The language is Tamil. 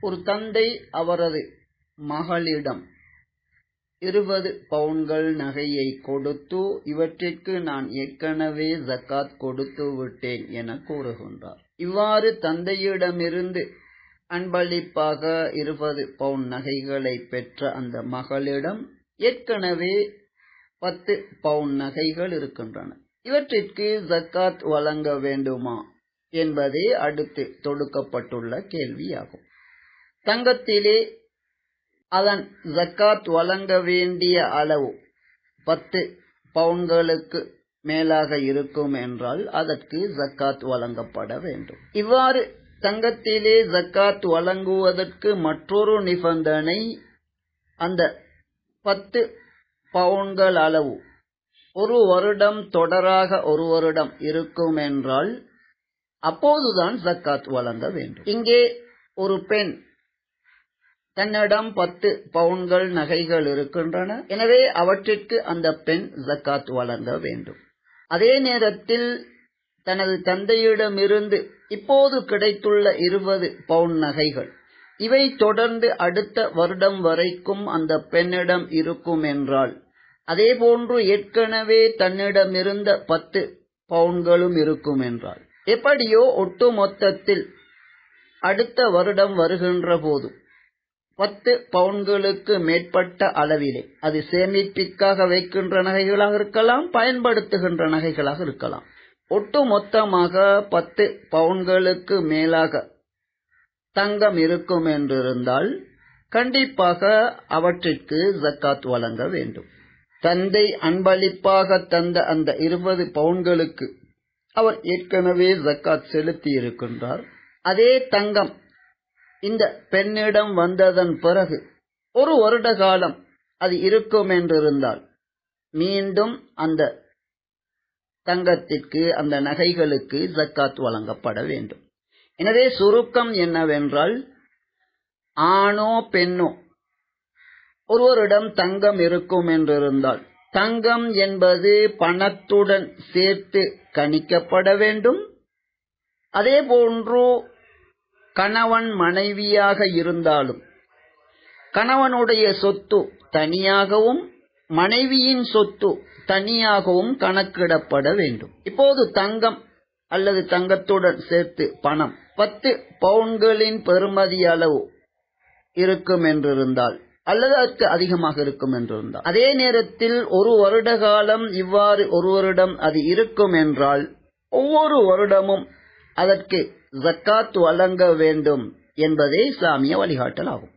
ஒரு தந்தை அவரது மகளிடம் இருபது பவுன்கள் நகையை கொடுத்து இவற்றிற்கு நான் ஏற்கனவே ஜக்காத் கொடுத்து விட்டேன் என கூறுகின்றார். இவ்வாறு தந்தையிடமிருந்து அன்பளிப்பாக இருபது பவுன் நகைகளை பெற்ற அந்த மகளிடம் ஏற்கனவே பத்து பவுன் நகைகள் இருக்கின்றன. இவற்றிற்கு ஜக்காத் வழங்க வேண்டுமா என்பதே அடுத்து தொடுக்கப்பட்டுள்ள கேள்வியாகும். தங்கத்திலே அதன் ஜக்காத் வழங்க வேண்டிய அளவு பத்து பவுன்களுக்கு மேலாக இருக்கும் என்றால் அதற்கு ஜக்காத் வழங்கப்பட வேண்டும். இவ்வாறு தங்கத்திலே ஜக்காத் வழங்குவதற்கு மற்றொரு நிபந்தனை அந்த பத்து பவுன்கள் அளவு. ஒரு வருடம் தொடராக ஒரு வருடம் இருக்கும் என்றால் அப்போதுதான் ஜக்காத் வழங்க வேண்டும். இங்கே ஒரு பெண் தன்னிடம் பத்து பவுன்கள் நகைகள் இருக்கின்றன. எனவே அவற்றிற்கு அந்த பெண் ஜக்காத் வழங்க வேண்டும். அதே நேரத்தில் தனது தந்தையிடமிருந்து இப்போது கிடைத்துள்ள இருபது பவுன் நகைகள் இவை தொடர்ந்து அடுத்த வருடம் வரைக்கும் அந்த பெண்ணிடம் இருக்கும் என்றால் அதேபோன்று ஏற்கனவே தன்னிடமிருந்த பத்து பவுன்களும் இருக்கும் என்றால் எப்படியோ ஒட்டு மொத்தத்தில் அடுத்த வருடம் வருகின்ற போது பத்து பவுன்களுக்கு மேற்பட்ட அளவிலே அது சேமிப்பிற்காக வைக்கின்ற நகைகளாக இருக்கலாம் பயன்படுத்துகின்ற நகைகளாக இருக்கலாம். ஒட்டு மொத்தமாக பத்து பவுன்களுக்கு மேலாக தங்கம் இருக்கும் என்றிருந்தால் கண்டிப்பாக அவற்றிற்கு ஜக்காத் வழங்க வேண்டும். தந்தை அன்பளிப்பாக தந்த அந்த இருபது பவுன்களுக்கு அவர் ஏற்கனவே ஜக்காத் செலுத்தி இருக்கின்றார் அதே தங்கம் இந்த பெண்ணிடம் வந்ததன் பிறகு ஒரு வருட காலம் அது இருக்கும் என்றிருந்தால் மீண்டும் அந்த தங்கத்திற்கு அந்த நகைகளுக்கு ஜக்காத் வழங்கப்பட வேண்டும். எனவே சுருக்கம் என்னவென்றால் ஆணோ பெண்ணோ ஒருவரிடம் தங்கம் இருக்கும் என்றிருந்தால் தங்கம் என்பது பணத்துடன் சேர்த்து கணிக்கப்பட வேண்டும். அதே போன்று கணவன் மனைவியாக இருந்தாலும் கணவனுடைய சொத்து தனியாகவும் மனைவியின் சொத்து தனியாகவும் கணக்கிடப்பட வேண்டும். இப்போது தங்கம் அல்லது தங்கத்துடன் சேர்த்து பணம் பத்து பவுன்களின் பெறுமதி அளவு இருக்கும் என்றிருந்தால் அல்லது அதற்கு அதிகமாக இருக்கும் என்றிருந்தால். அதே நேரத்தில் ஒரு வருட காலம் இவ்வாறு ஒருவரிடம் அது இருக்கும் என்றால் ஒவ்வொரு வருடமும் அதற்கு ஜக்காத் வழங்க வேண்டும் என்பதே இஸ்லாமிய வழிகாட்டல் ஆகும்